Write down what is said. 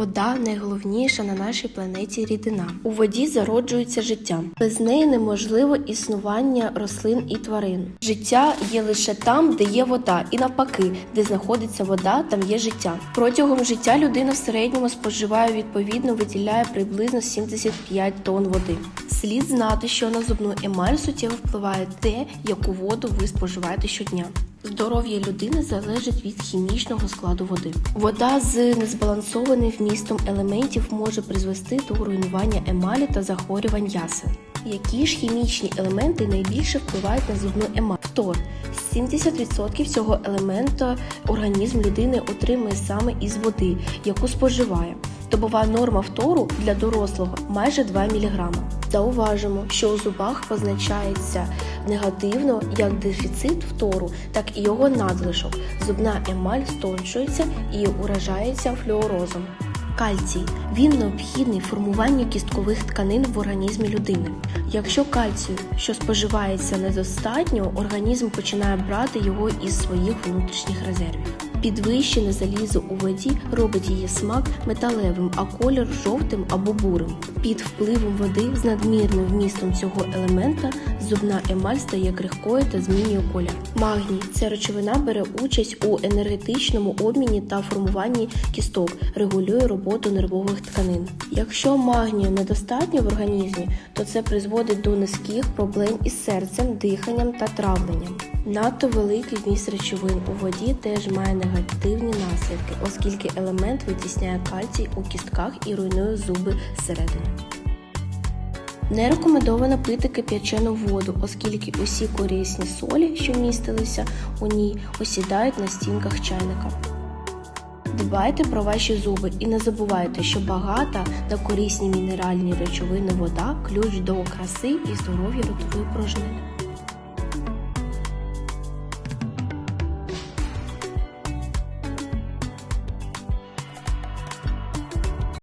Вода найголовніша на нашій планеті рідина. У воді зароджується життя. Без неї неможливо існування рослин і тварин. Життя є лише там, де є вода, і навпаки, де знаходиться вода, там є життя. Протягом життя людина в середньому споживає відповідно виділяє приблизно 75 тонн води. Слід знати, що на зубну емаль суттєво впливає те, яку воду ви споживаєте щодня. Здоров'я людини залежить від хімічного складу води. Вода з незбалансованим вмістом елементів може призвести до руйнування емалі та захворювань ясен. Які ж хімічні елементи найбільше впливають на зубну емаль? Фтор. 70% цього елемента організм людини отримує саме із води, яку споживає. Добова норма фтору для дорослого майже 2 мг. Зауважимо, що у зубах позначається негативно як дефіцит фтору, так і його надлишок. Зубна емаль стончується і уражається флюорозом. Кальцій він необхідний формуванню кісткових тканин в організмі людини. Якщо кальцію, що споживається недостатньо, організм починає брати його із своїх внутрішніх резервів. Підвищене залізо у воді робить її смак металевим, а колір жовтим або бурим. Під впливом води з надмірним вмістом цього елемента зубна емаль стає крихкою та змінює колір. Магній ця речовина бере участь у енергетичному обміні та формуванні кісток, регулює роботу нервових тканин. Якщо магнію недостатньо в організмі, то це призводить до низьких проблем із серцем, диханням та травленням. Надто великий вміст речовин у воді теж має негативні наслідки, оскільки елемент витісняє кальцій у кістках і руйнує зуби зсередини. Не рекомендовано пити кип'ячену воду, оскільки усі корисні солі, що містилися у ній, осідають на стінках чайника. Дбайте про ваші зуби і не забувайте, що багата на корисні мінеральні речовини вода ключ до краси і здоров'я ротової порожнини.